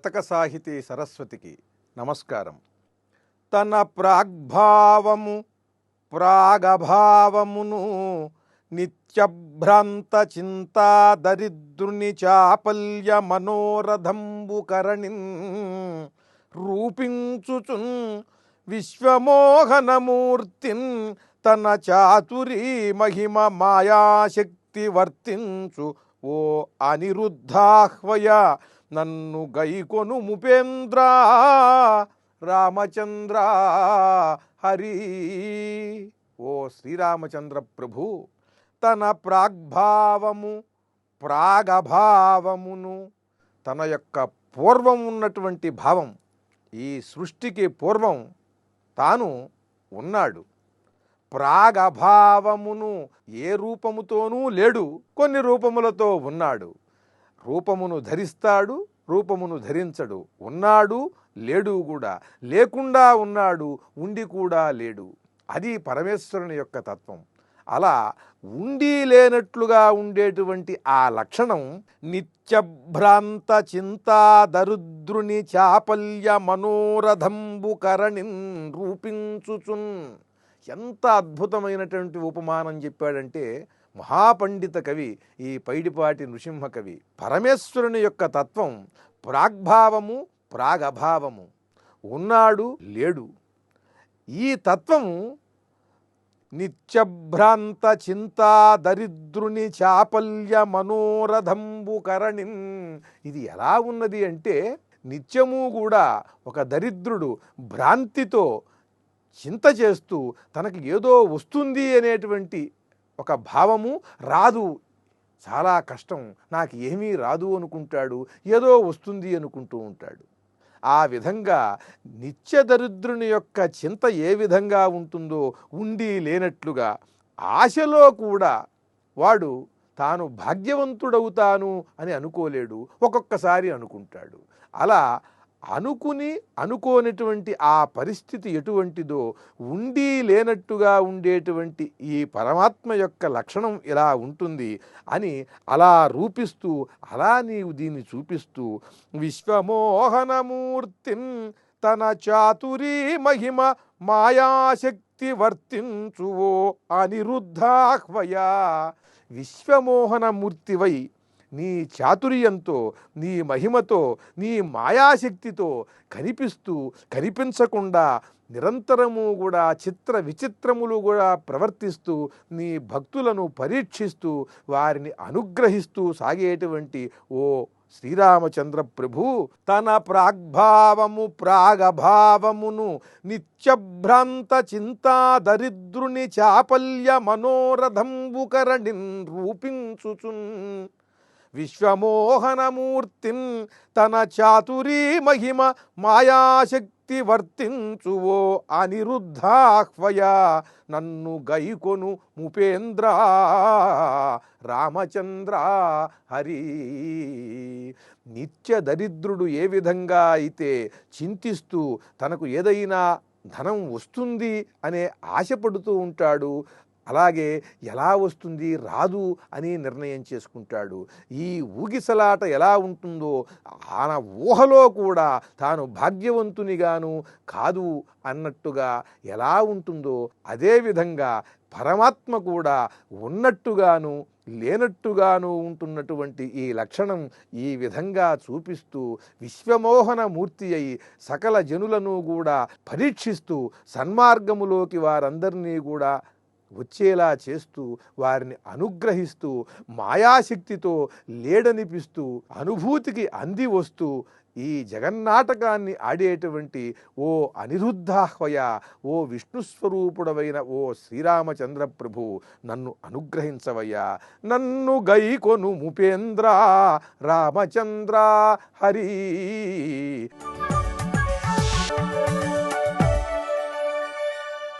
శతక సాహితీ సరస్వతికి నమస్కారం. తన ప్రాగ్భావము ప్రాగభావమును నిత్యభ్రాంత చింతా దరిద్రుని చాపల్య మనోరథంబు కరణిన్ రూపించుచున్ విశ్వమోహనమూర్తిన్ తన చాతురీ మహిమ మాయాశక్తి వర్తించు ఓ అనిరుద్ధాహ్వయ నన్ను గైకొను ముపేంద్ర రామచంద్ర హరి. ఓ శ్రీరామచంద్ర ప్రభు తన ప్రాగ్భావము ప్రాగభావమును తన యొక్క పూర్వం ఉన్నటువంటి భావం ఈ సృష్టికి పూర్వం తాను ఉన్నాడు. ప్రాగభావమును ఏ రూపముతోనూ లేడు కొన్ని రూపములతో ఉన్నాడు. రూపమును ధరిస్తాడు రూపమును ధరించడు. ఉన్నాడు లేడు కూడా. లేకుండా ఉన్నాడు ఉండి కూడా లేడు. అది పరమేశ్వరుని యొక్క తత్వం. అలా ఉండి లేనట్లుగా ఉండేటువంటి ఆ లక్షణం నిత్యభ్రాంత చింతా దరుద్రుని చాపల్య మనోరథంబు కరణిన్ రూపించుచున్. ఎంత అద్భుతమైనటువంటి ఉపమానం చెప్పాడంటే మహాపండిత కవి ఈ పైడిపాటి నృసింహ కవి. పరమేశ్వరుని యొక్క తత్వం ప్రాగ్భావము ప్రాగభావము. ఉన్నాడు లేడు. ఈ తత్వము నిత్యభ్రాంత చింతా దరిద్రుని చాపల్య మనోరథంబు కరణిన్. ఇది ఎలా ఉన్నది అంటే నిత్యము కూడా ఒక దరిద్రుడు భ్రాంతితో చింత చేస్తూ తనకి ఏదో వస్తుంది అనేటువంటి ఒక భావము రాదు. చాలా కష్టం. నాకు ఏమీ రాదు అనుకుంటాడు. ఏదో వస్తుంది అనుకుంటూ ఉంటాడు. ఆ విధంగా నిత్య దరిద్రుని యొక్క చింత ఏ విధంగా ఉంటుందో ఉండి లేనట్లుగా ఆశలో కూడా వాడు తాను భాగ్యవంతుడవుతాను అని అనుకోలేడు. ఒక్కొక్కసారి అనుకుంటాడు. అలా అనుకుని అనుకోనటువంటి ఆ పరిస్థితి ఎటువంటిదో ఉండి లేనట్టుగా ఉండేటువంటి ఈ పరమాత్మ యొక్క లక్షణం ఇలా ఉంటుంది అని అలా రూపిస్తూ అలా నీవు దీన్ని చూపిస్తూ విశ్వమోహనమూర్తిం తన చాతురీ మహిమ మాయాశక్తి వర్తించువో అనిరుద్ధాహ్వయా. విశ్వమోహనమూర్తివై నీ చాతుర్యంతో నీ మహిమతో నీ మాయాశక్తితో కనిపిస్తూ కనిపించకుండా నిరంతరము కూడా చిత్ర విచిత్రములు కూడా ప్రవర్తిస్తూ నీ భక్తులను పరీక్షిస్తూ వారిని అనుగ్రహిస్తూ సాగేటువంటి ఓ శ్రీరామచంద్ర ప్రభు తన ప్రాగ్భావము ప్రాగభావమును నిత్యభ్రాంత చింతా దరిద్రుని చాపల్య మనోరథంబుకరణిన్ రూపించుచున్. విశ్వమోహనమూర్తిన్ తన చాతురీ మహిమ మాయాశక్తి వర్తించువో అనిరుద్ధాహ్వయ. నన్ను గైకొను ముపేంద్ర రామచంద్ర హరి. నిత్య దరిద్రుడు ఏ విధంగా అయితే చింతిస్తూ తనకు ఏదైనా ధనం వస్తుంది అనే ఆశపడుతూ ఉంటాడు అలాగే ఎలా వస్తుంది రాదు అని నిర్ణయం చేసుకుంటాడు. ఈ ఊగిసలాట ఎలా ఉంటుందో ఆయన ఊహలో కూడా తాను భాగ్యవంతునిగాను కాదు అన్నట్టుగా ఎలా ఉంటుందో అదేవిధంగా పరమాత్మ కూడా ఉన్నట్టుగాను లేనట్టుగాను ఉంటున్నటువంటి ఈ లక్షణం ఈ విధంగా చూపిస్తూ విశ్వమోహన మూర్తి అయి సకల జనులను కూడా పరీక్షిస్తూ సన్మార్గములోకి వారందరినీ కూడా వచ్చేలా చేస్తూ వారిని అనుగ్రహిస్తూ మాయాశక్తితో లేడనిపిస్తూ అనుభూతికి అంది వస్తూ ఈ జగన్నాటకాన్ని ఆడేటువంటి ఓ అనిరుద్ధాహ్వయ ఓ విష్ణుస్వరూపుడవైన ఓ శ్రీరామచంద్ర ప్రభు నన్ను అనుగ్రహించవయ్యా. నన్ను గైకొను ముపేంద్ర రామచంద్ర హరి.